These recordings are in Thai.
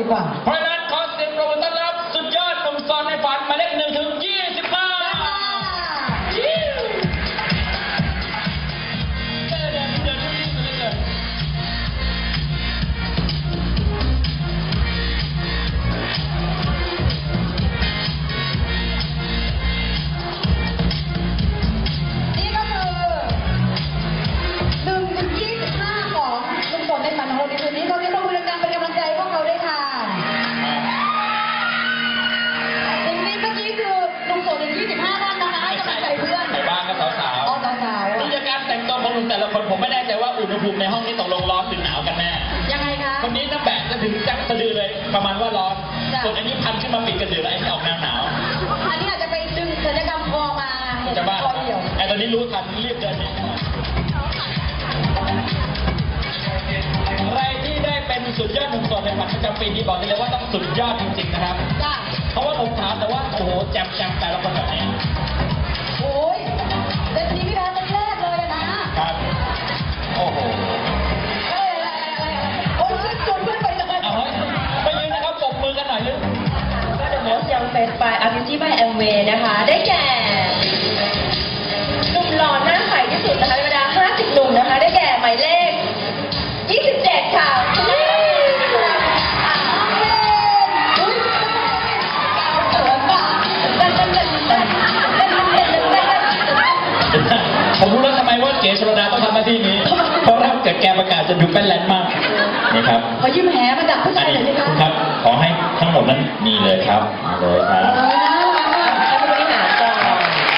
ดี ภูมิในห้องนี้ตกลงร้อนหรือหนาวกันแน่ๆยังไงคะ คนนี้น้ำแบกจะถึงจักสะดือเลย ประมาณว่าร้อนจ้ะ ส่วนอันนี้พันขึ้นมาปิดกระดือแล้วไอ้ที่ออกแนวหนาว อันนี้อาจจะไปดึงศัลยกรรมคอมาเห็นจะบ้าคอเดี่ยว ไอ้ตอนนี้รู้ทันรีบเดินหนีใครที่ได้เป็นสุดยอดหนุ่มโสดในฝันประจำปีนี้บอกได้เลยว่าต้องสุดยอดจริงๆนะครับ จ้ะ เพราะว่าผมถามแต่ว่าโอ้โหแจมแจมแต่ละคนแบบนี้โ Most Young Face by Artist by Amway นะคะ ได้แก่หนุ่มหล่อหน้าใสที่สุดนะคะในบรรดา50 หนุ่มนะคะ ได้แก่หมายเลข 27 ค่ะผมรู้แล้วทำไมว่าเก๋ชลดาต้องทำหน้าที่นี้ เพราะถ้าเกิดแกประกาศจะดูเป็นแลนด์มากนี่ครับ ขอยืมแหมาจากผู้อัชานยหน่อยสินี้คะครับ ขอให้ทั้งหมดนั้นมีเลยครับมาเลยครับ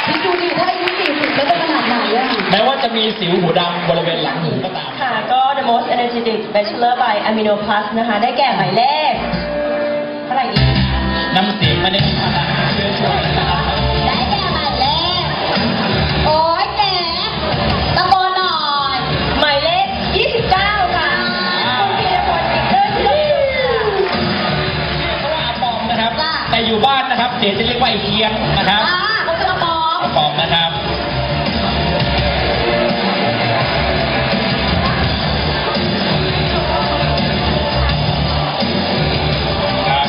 คิดดูดิถ้าอายุ40แล้วจะขนาดไหนอะแม้ว่าจะมีสิวหูดำบริเวณหลังหูก็ตาม ค่ะ ก็ The Most Energetic Bachelor by Amino Plus นะคะ ได้แก่หมายเลขเท่าไหร่อีก น้ำเสียงไม่ได้มีพลังเชื้อชวยน อยู่บ้านนะครับ เดี๋ยวจะเรียกว่าไอ้เคียงนะครับอ่าเขาจะมาบอกอาปอมนะครับ ครับ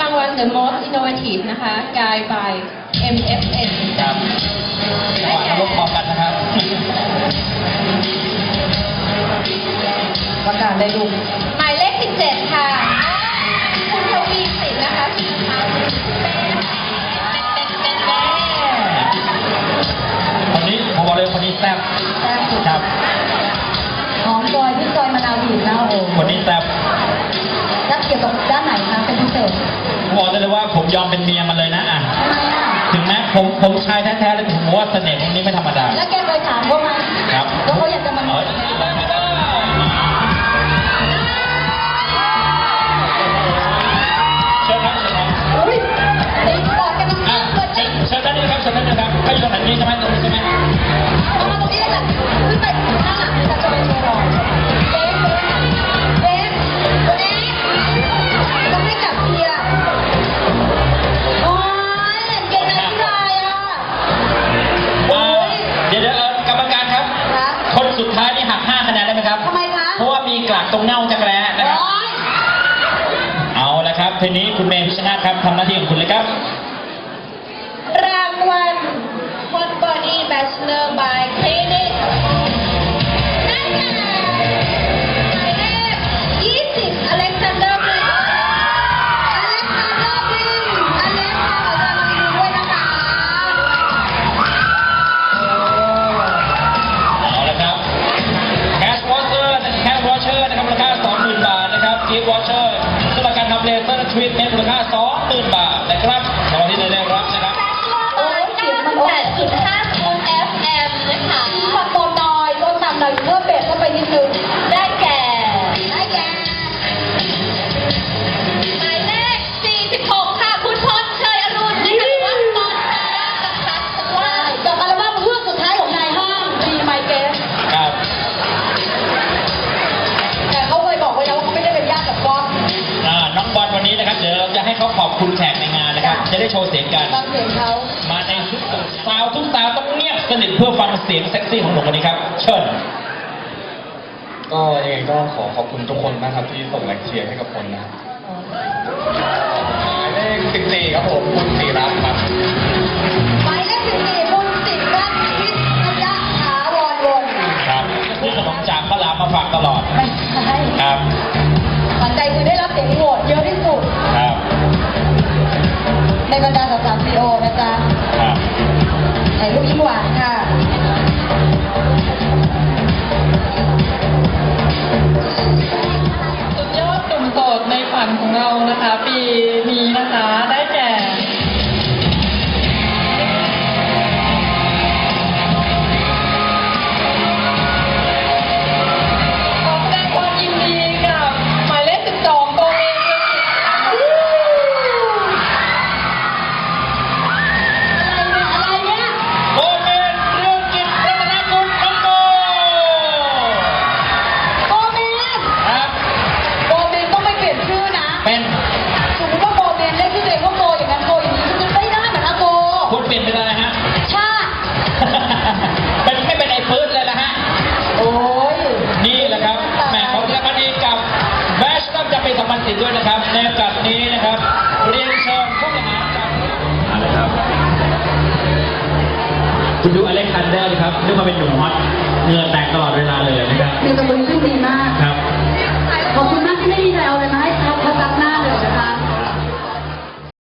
รางวัล The Most Innovative นะคะ Guy by MFN ครับจังหวะนรกพอกันนะครับ ประกาศเลยลุง ซ่บแซ่บสุดครับ หอมจอยพี่จอยมะนาวบีบนะโอ้โหคนนี้แซ่บแล้วเกี่ยวกับด้านไหนคะเป็นพิเศษผมบอกได้เลยว่าผมยอมเป็นเมียมันเลยนะอะ ทำไมอะ ถึงแม้ผมผมชายแท้ๆเลยผมว่าเสน่ห์ของนี้ไม่ธรรมดา แล้วแกเคยถามเขาไหมครับ ว่าเขา ตรงเน่าจักรแร้นะครับโอ้ยเอาละครับทีนี้คุณเมย์พิชนาธิ์ครับทำหน้าที่ของคุณเลยครับ คุณแขกในงานนะครับ จะได้โชว์เสียงกันฟังเสียงเขามาในชุดสาวทุกสาวต้องเงียบสนิทเพื่อฟังเสียงเซ็กซี่ของหนุ่มคนนี้ครับ เชิญก็ยังไงก็ขอขอบคุณทุกคนนะครับที่ส่งแรงเชียร์ให้กับคนนะครับหมายเลข14ครับผมคุณศิรัตน์ครับหมายเลขสิบสี่คุณสิทธิ์รัตน์วิทยาถาวรวงศ์ครับซื้อขนมจากข้าวหลามมาฝากตลอดไม่ใช่ครับขวัญใจคือได้รับเสียงโหวต ในบรรดาสาวๆซีโอนะจ๊ะครับถ่ายรูปยิ้มหวานค่ะสุดยอดหนุ่มโสดในฝันของเรานะคะ ปีนี้นะคะ คุณดูอเล็กซานเดอร์นครับเนื่องมามเป็นหนุ่มฮอตเงื่อแตกตลอดเวลาเลยนะครับ เดี๋ยวจะบนขึ้นดีมาก ครับ ขอบคุณมากที่ไม่มีใครเอาอะไรมา